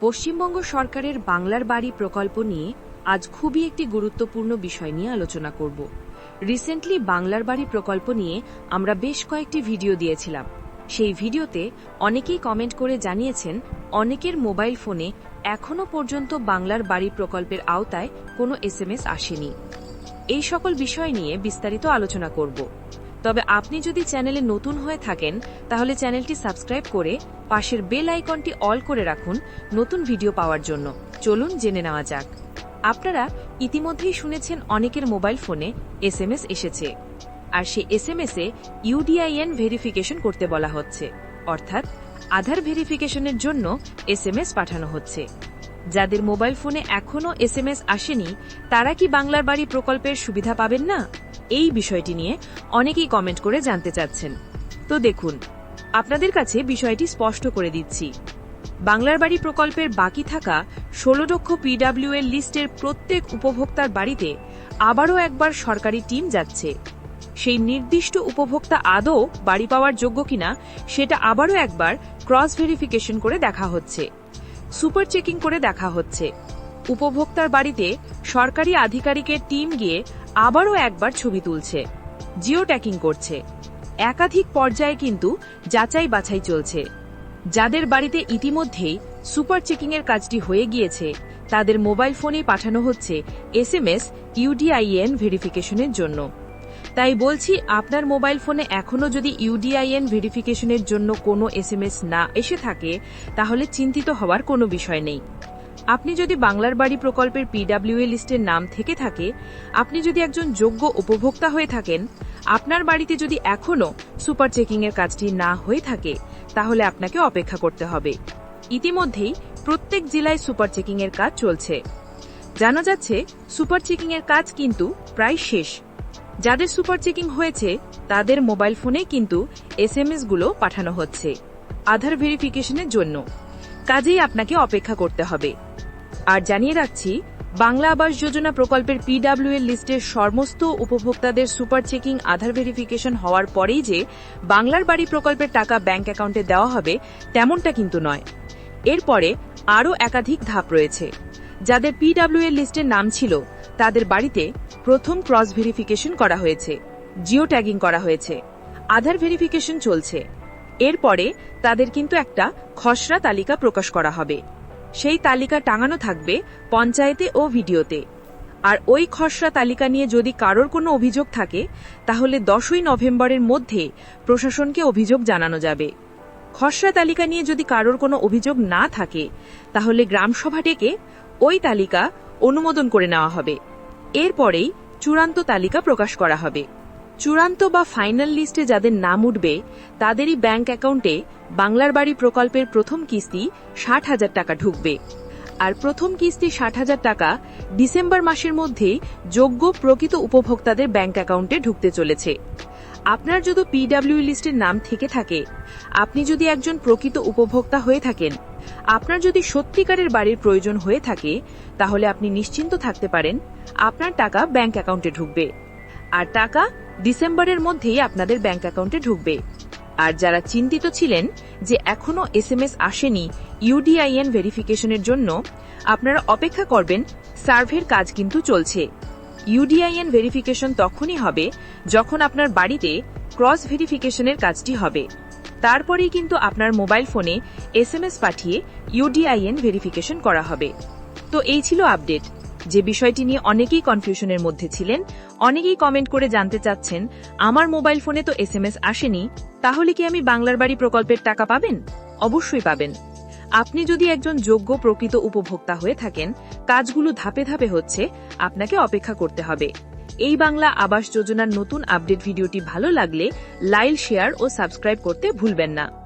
পশ্চিমবঙ্গ সরকারের বাংলার বাড়ি প্রকল্প নিয়ে আজ খুবই একটি গুরুত্বপূর্ণ বিষয় নিয়ে আলোচনা করব। রিসেন্টলি বাংলার বাড়ি প্রকল্প নিয়ে আমরা বেশ কয়েকটি ভিডিও দিয়েছিলাম। সেই ভিডিওতে অনেকেই কমেন্ট করে জানিয়েছেন, অনেকের মোবাইল ফোনে এখনও পর্যন্ত বাংলার বাড়ি প্রকল্পের আওতায় কোনো এসএমএস আসেনি। এই সকল বিষয় নিয়ে বিস্তারিত আলোচনা করব। তবে আপনি যদি চ্যানেলে নতুন হয়ে থাকেন, তাহলে চ্যানেলটি সাবস্ক্রাইব করে পাশের বেল আইকনটি অল করে রাখুন নতুন ভিডিও পাওয়ার জন্য। চলুন জেনে নেওয়া যাক। আপনারা ইতিমধ্যেই শুনেছেন অনেকের মোবাইল ফোনে এসএমএস এসেছে। আর সে এস এসএমএস এ ইউডিআইএন ভেরিফিকেশন করতে বলা হচ্ছে। অর্থাৎ আধার ভেরিফিকেশনের জন্য এসএমএস পাঠানো হচ্ছে। যাদের মোবাইল ফোনে এখনও এসএমএস আসেনি, তারা কি বাংলার বাড়ি প্রকল্পের সুবিধা পাবেন না? এই বিষয়টি নিয়ে অনেকেই কমেন্ট করে জানতে চাচ্ছেন। তো দেখুন, আপনাদের কাছে বিষয়টি স্পষ্ট করে দিচ্ছি। বাংলার বাড়ি প্রকল্পের বাকি থাকা ষোলো লক্ষ পিডাব্লিউ এর লিস্টের প্রত্যেক উপভোক্তার বাড়িতে আবারও একবার সরকারি টিম যাচ্ছে। সেই নির্দিষ্ট উপভোক্তা আদৌ বাড়ি পাওয়ার যোগ্য কিনা, সেটা আবারও একবার ক্রস ভেরিফিকেশন করে দেখা হচ্ছে। সুপার চেকিং করে দেখা হচ্ছে। উপভোক্তার বাড়িতে সরকারি আধিকারিকের টিম গিয়ে আবারও একবার ছবি তুলছে। জিও ট্যাকিং করছে। একাধিক পর্যায়ে কিন্তু যাচাই বাছাই চলছে। যাদের বাড়িতে ইতিমধ্যেই সুপার চেকিংয়ের কাজটি হয়ে গিয়েছে, তাদের মোবাইল ফোনে পাঠানো হচ্ছে এসএমএস ইউডিআইএন ভেরিফিকেশনের জন্য। তাই বলছি, আপনার মোবাইল ফোনে এখনও যদি ইউডিআইএন ভেরিফিকেশনের জন্য কোনো এসএমএস না এসে থাকে, তাহলে চিন্তিত হওয়ার কোনো বিষয় নেই। আপনি যদি বাংলার বাড়ি প্রকল্পের পিডাব্লিউএ লিস্টের নাম থেকে থাকে, আপনি যদি একজন যোগ্য উপভোক্তা হয়ে থাকেন, আপনার বাড়িতে যদি এখনও সুপার চেকিংয়ের কাজটি না হয়ে থাকে, তাহলে আপনাকে অপেক্ষা করতে হবে। ইতিমধ্যেই প্রত্যেক জেলায় সুপার চেকিংয়ের কাজ চলছে। জানা যাচ্ছে, সুপার চেকিংয়ের কাজ কিন্তু প্রায় শেষ। যাদের সুপার চেকিং হয়েছে, তাদের মোবাইল ফোনে কিন্তু এসএমএসগুলো পাঠানো হচ্ছে, আধার ভেরিফিকেশনের জন্য। কাজেই আপনাকে অপেক্ষা করতে হবে। আর জানিয়ে রাখছি, বাংলা আবাস যোজনা প্রকল্পের পিডাব্লিউ এর লিস্টের সমস্ত উপভোক্তাদের সুপার চেকিং, আধার ভেরিফিকেশন হওয়ার পরেই যে বাংলার বাড়ি প্রকল্পের টাকা ব্যাংক অ্যাকাউন্টে দেওয়া হবে, তেমনটা কিন্তু নয়। এরপরে আরও একাধিক ধাপ রয়েছে। যাদের পিডাব্লিউ এর লিস্টের নাম ছিল, তাদের বাড়িতে প্রথম ক্রস ভেরিফিকেশন করা হয়েছে, জিও ট্যাগিং করা হয়েছে, আধার ভেরিফিকেশন চলছে। এরপরে তাদের কিন্তু একটা খসড়া তালিকা প্রকাশ করা হবে। সেই তালিকা টাঙানো থাকবে পঞ্চায়েতে ও ভিডিওতে। আর ওই খসড়া তালিকা নিয়ে যদি কারোর কোনো অভিযোগ থাকে, তাহলে দশই নভেম্বরের মধ্যে প্রশাসনকে অভিযোগ জানানো যাবে। খসড়া তালিকা নিয়ে যদি কারোর কোনো অভিযোগ না থাকে, তাহলে গ্রামসভা ডেকে ওই তালিকা অনুমোদন করে নেওয়া হবে। এরপরেই চূড়ান্ত তালিকা প্রকাশ করা হবে। চূড়ান্ত বা ফাইনাল লিস্টে যাদের নাম উঠবে, তাদেরই ব্যাংক অ্যাকাউন্টে বাংলার বাড়ি প্রকল্পের প্রথম কিস্তি ষাট হাজার টাকা ঢুকবে। আর প্রথম কিস্তি ষাট হাজার টাকা ডিসেম্বর মাসের মধ্যেই যোগ্য প্রকৃত উপভোক্তাদের ব্যাংক অ্যাকাউন্টে ঢুকতে চলেছে। আপনার যদি পিডাব্লিউ লিস্টের নাম থেকে থাকে, আপনি যদি একজন প্রকৃত উপভোক্তা হয়ে থাকেন আপনার যদি সত্যিকারের বাড়ির প্রয়োজন হয়ে থাকে, তাহলে আপনি নিশ্চিন্ত থাকতে পারেন, আপনার টাকা ব্যাংক অ্যাকাউন্টে ঢুকবে। আর টাকা ডিসেম্বরের মধ্যেই আপনাদের ব্যাংক অ্যাকাউন্টে ঢুকবে। আর যারা চিন্তিত ছিলেন যে এখনও এস এম এস আসেনি ইউডিআইএন ভেরিফিকেশনের জন্য, আপনারা অপেক্ষা করবেন, সার্ভের কাজ কিন্তু চলছে। ইউডিআইএন ভেরিফিকেশন তখনই হবে যখন আপনার বাড়িতে ক্রস ভেরিফিকেশনের কাজটি হবে। তারপরেই কিন্তু আপনার মোবাইল ফোনে এসএমএস পাঠিয়ে ইউডিআইএন ভেরিফিকেশন করা হবে। তো এই ছিল আপডেট। যে বিষয়টি নিয়ে অনেকেই কনফিউশনের মধ্যে ছিলেন, অনেকেই কমেন্ট করে জানতে চাচ্ছেন, আমার মোবাইল ফোনে তো এস আসেনি, তাহলে কি আমি বাংলার বাড়ি প্রকল্পের টাকা পাবেন? অবশ্যই পাবেন। আপনি যদি একজন যোগ্য প্রকৃত উপভোক্তা হয়ে থাকেন, কাজগুলো ধাপে ধাপে হচ্ছে, আপনাকে অপেক্ষা করতে হবে। এই বাংলা আবাস যোজনার নতুন আপডেট ভিডিওটি ভালো লাগলে লাইল শেয়ার ও সাবস্ক্রাইব করতে ভুলবেন না।